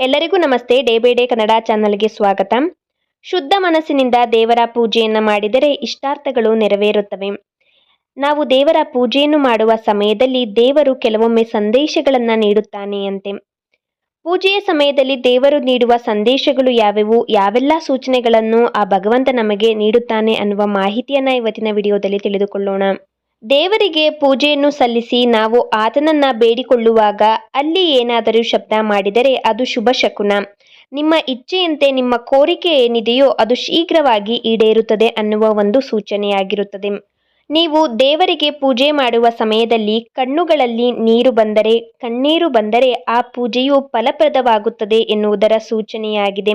ಎಲ್ಲರಿಗೂ ನಮಸ್ತೆ. Day by day Kannada ಚಾನಲ್ಗೆ ಸ್ವಾಗತ. ಶುದ್ಧ ಮನಸ್ಸಿನಿಂದ ದೇವರ ಪೂಜೆಯನ್ನು ಮಾಡಿದರೆ ಇಷ್ಟಾರ್ಥಗಳು ನೆರವೇರುತ್ತವೆ. ನಾವು ದೇವರ ಪೂಜೆಯನ್ನು ಮಾಡುವ ಸಮಯದಲ್ಲಿ ದೇವರು ಕೆಲವೊಮ್ಮೆ ಸಂದೇಶಗಳನ್ನು ನೀಡುತ್ತಾನೆ ಅಂತೆ. ಪೂಜೆಯ ಸಮಯದಲ್ಲಿ ದೇವರು ನೀಡುವ ಸಂದೇಶಗಳು ಯಾವ್ಯಾವು, ಯಾವೆಲ್ಲ ಸೂಚನೆಗಳನ್ನು ಆ ಭಗವಂತ ನಮಗೆ ನೀಡುತ್ತಾನೆ ಅನ್ನುವ ಮಾಹಿತಿಯನ್ನು ಇವತ್ತಿನ ವಿಡಿಯೋದಲ್ಲಿ ತಿಳಿದುಕೊಳ್ಳೋಣ. ದೇವರಿಗೆ ಪೂಜೆಯನ್ನು ಸಲ್ಲಿಸಿ ನಾವು ಆತನನ್ನ ಬೇಡಿಕೊಳ್ಳುವಾಗ ಅಲ್ಲಿ ಏನಾದರೂ ಶಬ್ದ ಮಾಡಿದರೆ ಅದು ಶುಭ ಶಕುನ. ನಿಮ್ಮ ಇಚ್ಛೆಯಂತೆ ನಿಮ್ಮ ಕೋರಿಕೆ ಏನಿದೆಯೋ ಅದು ಶೀಘ್ರವಾಗಿ ಈಡೇರುತ್ತದೆ ಅನ್ನುವ ಒಂದು ಸೂಚನೆಯಾಗಿರುತ್ತದೆ. ನೀವು ದೇವರಿಗೆ ಪೂಜೆ ಮಾಡುವ ಸಮಯದಲ್ಲಿ ಕಣ್ಣುಗಳಲ್ಲಿ ನೀರು ಬಂದರೆ, ಕಣ್ಣೀರು ಬಂದರೆ ಆ ಪೂಜೆಯು ಫಲಪ್ರದವಾಗುತ್ತದೆ ಎನ್ನುವುದರ ಸೂಚನೆಯಾಗಿದೆ.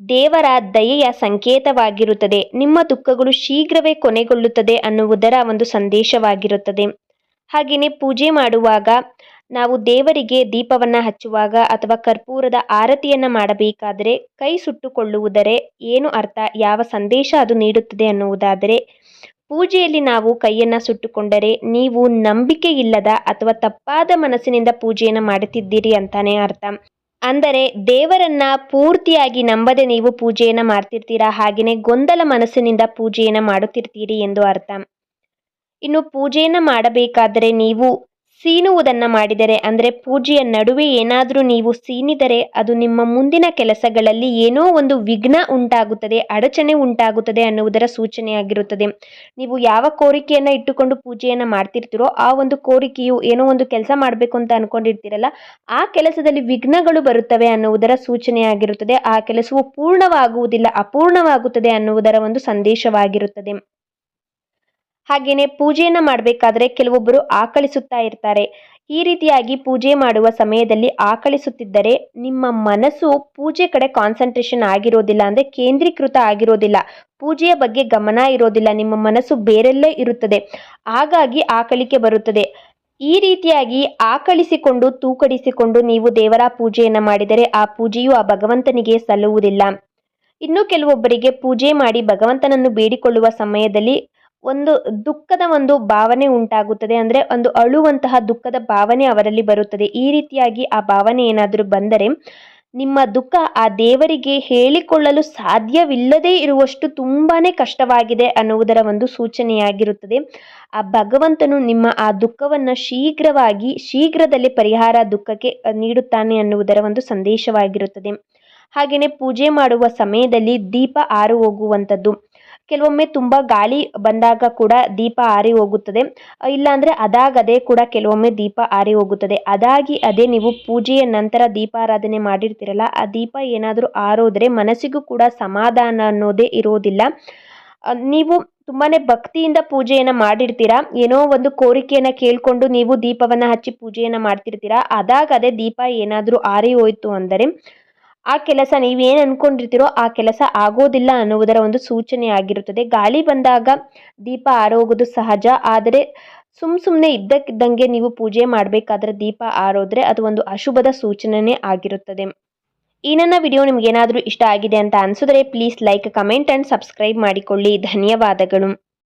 ದೇವರ ದಯೆಯ ಸಂಕೇತವಾಗಿರುತ್ತದೆ. ನಿಮ್ಮ ದುಃಖಗಳು ಶೀಘ್ರವೇ ಕೊನೆಗೊಳ್ಳುತ್ತದೆ ಅನ್ನುವುದರ ಒಂದು ಸಂದೇಶವಾಗಿರುತ್ತದೆ. ಹಾಗೆಯೇ ಪೂಜೆ ಮಾಡುವಾಗ ನಾವು ದೇವರಿಗೆ ದೀಪವನ್ನು ಹಚ್ಚುವಾಗ ಅಥವಾ ಕರ್ಪೂರದ ಆರತಿಯನ್ನು ಮಾಡಬೇಕಾದರೆ ಕೈ ಸುಟ್ಟುಕೊಳ್ಳುವುದರೆ ಏನು ಅರ್ಥ? ಯಾವ ಸಂದೇಶ ಅದು ನೀಡುತ್ತದೆ ಅನ್ನುವುದಾದರೆ, ಪೂಜೆಯಲ್ಲಿ ನಾವು ಕೈಯನ್ನು ಸುಟ್ಟುಕೊಂಡರೆ ನೀವು ನಂಬಿಕೆ ಇಲ್ಲದ ಅಥವಾ ತಪ್ಪಾದ ಮನಸ್ಸಿನಿಂದ ಪೂಜೆಯನ್ನು ಮಾಡುತ್ತಿದ್ದೀರಿ ಅಂತಾನೆ ಅರ್ಥ. ಅಂದರೆ ದೇವರನ್ನ ಪೂರ್ತಿಯಾಗಿ ನಂಬದೆ ನೀವು ಪೂಜೆಯನ್ನು ಮಾಡ್ತಿರ್ತೀರಾ? ಹಾಗೆಯೇ ಗೊಂದಲ ಮನಸ್ಸಿನಿಂದ ಪೂಜೆಯನ್ನು ಮಾಡುತ್ತಿರ್ತೀರಿ ಎಂದು ಅರ್ಥ. ಇನ್ನು ಪೂಜೆಯನ್ನು ಮಾಡಬೇಕಾದರೆ ನೀವು ಸೀನುವುದನ್ನು ಮಾಡಿದರೆ, ಅಂದರೆ ಪೂಜೆಯ ನಡುವೆ ಏನಾದರೂ ನೀವು ಸೀನಿದರೆ ಅದು ನಿಮ್ಮ ಮುಂದಿನ ಕೆಲಸಗಳಲ್ಲಿ ಏನೋ ಒಂದು ವಿಘ್ನ ಉಂಟಾಗುತ್ತದೆ, ಅಡಚಣೆ ಉಂಟಾಗುತ್ತದೆ ಅನ್ನುವುದರ ಸೂಚನೆಯಾಗಿರುತ್ತದೆ. ನೀವು ಯಾವ ಕೋರಿಕೆಯನ್ನು ಇಟ್ಟುಕೊಂಡು ಪೂಜೆಯನ್ನು ಮಾಡ್ತಿರ್ತೀರೋ, ಆ ಒಂದು ಕೋರಿಕೆಯು ಏನೋ ಒಂದು ಕೆಲಸ ಮಾಡಬೇಕು ಅಂತ ಅಂದ್ಕೊಂಡಿರ್ತೀರಲ್ಲ ಆ ಕೆಲಸದಲ್ಲಿ ವಿಘ್ನಗಳು ಬರುತ್ತವೆ ಅನ್ನುವುದರ ಸೂಚನೆಯಾಗಿರುತ್ತದೆ. ಆ ಕೆಲಸವು ಪೂರ್ಣವಾಗುವುದಿಲ್ಲ, ಅಪೂರ್ಣವಾಗುತ್ತದೆ ಅನ್ನುವುದರ ಒಂದು ಸಂದೇಶವಾಗಿರುತ್ತದೆ. ಹಾಗೆಯೇ ಪೂಜೆಯನ್ನು ಮಾಡಬೇಕಾದ್ರೆ ಕೆಲವೊಬ್ಬರು ಆಕಳಿಸುತ್ತಾ ಇರ್ತಾರೆ. ಈ ರೀತಿಯಾಗಿ ಪೂಜೆ ಮಾಡುವ ಸಮಯದಲ್ಲಿ ಆಕಳಿಸುತ್ತಿದ್ದರೆ ನಿಮ್ಮ ಮನಸ್ಸು ಪೂಜೆ ಕಡೆ ಕಾನ್ಸಂಟ್ರೇಷನ್ ಆಗಿರೋದಿಲ್ಲ ಅಂದರೆ ಕೇಂದ್ರೀಕೃತ ಆಗಿರೋದಿಲ್ಲ. ಪೂಜೆಯ ಬಗ್ಗೆ ಗಮನ ಇರೋದಿಲ್ಲ, ನಿಮ್ಮ ಮನಸ್ಸು ಬೇರೆಲ್ಲೇ ಇರುತ್ತದೆ. ಹಾಗಾಗಿ ಆಕಳಿಕೆ ಬರುತ್ತದೆ. ಈ ರೀತಿಯಾಗಿ ಆಕಳಿಸಿಕೊಂಡು ತೂಕಡಿಸಿಕೊಂಡು ನೀವು ದೇವರ ಪೂಜೆಯನ್ನು ಮಾಡಿದರೆ ಆ ಪೂಜೆಯು ಆ ಭಗವಂತನಿಗೆ ಸಲ್ಲುವುದಿಲ್ಲ. ಇನ್ನು ಕೆಲವೊಬ್ಬರಿಗೆ ಪೂಜೆ ಮಾಡಿ ಭಗವಂತನನ್ನು ಬೇಡಿಕೊಳ್ಳುವ ಸಮಯದಲ್ಲಿ ಒಂದು ದುಃಖದ ಒಂದು ಭಾವನೆ ಉಂಟಾಗುತ್ತದೆ ಅಂದರೆ ಒಂದು ಅಳುವಂತಹ ದುಃಖದ ಭಾವನೆ ಅವರಲ್ಲಿ ಬರುತ್ತದೆ. ಈ ರೀತಿಯಾಗಿ ಆ ಭಾವನೆ ಏನಾದರೂ ಬಂದರೆ ನಿಮ್ಮ ದುಃಖ ಆ ದೇವರಿಗೆ ಹೇಳಿಕೊಳ್ಳಲು ಸಾಧ್ಯವಿಲ್ಲದೇ ಇರುವಷ್ಟು ತುಂಬಾ ಕಷ್ಟವಾಗಿದೆ ಅನ್ನುವುದರ ಒಂದು ಸೂಚನೆಯಾಗಿರುತ್ತದೆ. ಆ ಭಗವಂತನು ನಿಮ್ಮ ಆ ದುಃಖವನ್ನು ಶೀಘ್ರವಾಗಿ, ಶೀಘ್ರದಲ್ಲೇ ಪರಿಹಾರ ದುಃಖಕ್ಕೆ ನೀಡುತ್ತಾನೆ ಅನ್ನುವುದರ ಒಂದು ಸಂದೇಶವಾಗಿರುತ್ತದೆ. ಹಾಗೆಯೇ ಪೂಜೆ ಮಾಡುವ ಸಮಯದಲ್ಲಿ ದೀಪ ಆರು ಹೋಗುವಂಥದ್ದು. ಕೆಲವೊಮ್ಮೆ ತುಂಬ ಗಾಳಿ ಬಂದಾಗ ಕೂಡ ದೀಪ ಆರಿ ಹೋಗುತ್ತದೆ. ಇಲ್ಲಾಂದರೆ ಅದಾಗದೇ ಕೂಡ ಕೆಲವೊಮ್ಮೆ ದೀಪ ಆರಿ ಹೋಗುತ್ತದೆ. ಅದಾಗಿ ಅದೇ ನೀವು ಪೂಜೆಯ ನಂತರ ದೀಪಾರಾಧನೆ ಮಾಡಿರ್ತೀರಲ್ಲ, ಆ ದೀಪ ಏನಾದರೂ ಆರೋದ್ರೆ ಮನಸ್ಸಿಗೂ ಕೂಡ ಸಮಾಧಾನ ಅನ್ನೋದೇ ಇರೋದಿಲ್ಲ. ನೀವು ತುಂಬಾ ಭಕ್ತಿಯಿಂದ ಪೂಜೆಯನ್ನು ಮಾಡಿರ್ತೀರಾ? ಏನೋ ಒಂದು ಕೋರಿಕೆಯನ್ನು ಕೇಳಿಕೊಂಡು ನೀವು ದೀಪವನ್ನು ಹಚ್ಚಿ ಪೂಜೆಯನ್ನು ಮಾಡ್ತಿರ್ತೀರಾ? ಅದಾಗದೆ ಅದೇ ದೀಪ ಏನಾದರೂ ಆರಿ ಹೋಯಿತು ಅಂದರೆ ಆ ಕೆಲಸ ನೀವೇನು ಅಂದ್ಕೊಂಡಿರ್ತೀರೋ ಆ ಕೆಲಸ ಆಗೋದಿಲ್ಲ ಅನ್ನುವುದರ ಒಂದು ಸೂಚನೆ ಆಗಿರುತ್ತದೆ. ಗಾಳಿ ಬಂದಾಗ ದೀಪ ಆರೋಗೋದು ಸಹಜ, ಆದರೆ ಸುಮ್ ಸುಮ್ಮನೆ ಇದ್ದಕ್ಕಿದ್ದಂಗೆ ನೀವು ಪೂಜೆ ಮಾಡಬೇಕಾದ್ರೆ ದೀಪ ಆರೋದ್ರೆ ಅದು ಒಂದು ಅಶುಭದ ಸೂಚನೆ ಆಗಿರುತ್ತದೆ. ಈ ನನ್ನ ವಿಡಿಯೋ ನಿಮ್ಗೇನಾದರೂ ಇಷ್ಟ ಆಗಿದೆ ಅಂತ ಅನಿಸಿದ್ರೆ please like comment and subscribe ಮಾಡಿಕೊಳ್ಳಿ. ಧನ್ಯವಾದಗಳು.